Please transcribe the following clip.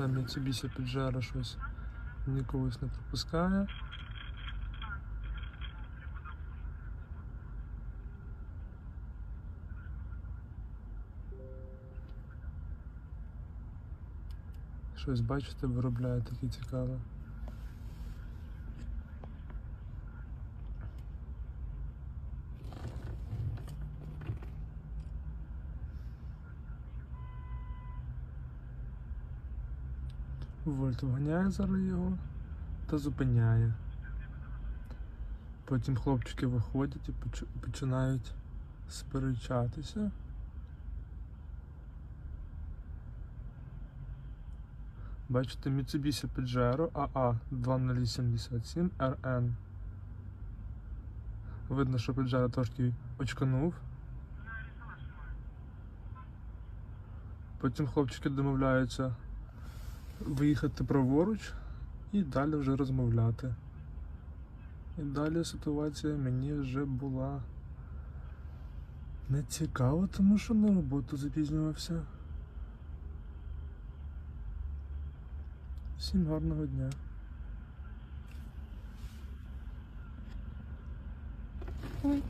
Там Mitsubishi Pajero щось мені когось не пропускає. Щось бачите, виробляє таке цікаве. Вольт вганяє зараз його та зупиняє. Потім хлопчики виходять і починають сперечатися. Бачите, Mitsubishi Pajero AA 2087 RN. Видно, що Pajero трошки очканув. Потім хлопчики домовляються виїхати праворуч і далі вже розмовляти. І далі ситуація мені вже була не цікава, тому що на роботу запізнювався. Всім гарного дня. Ой,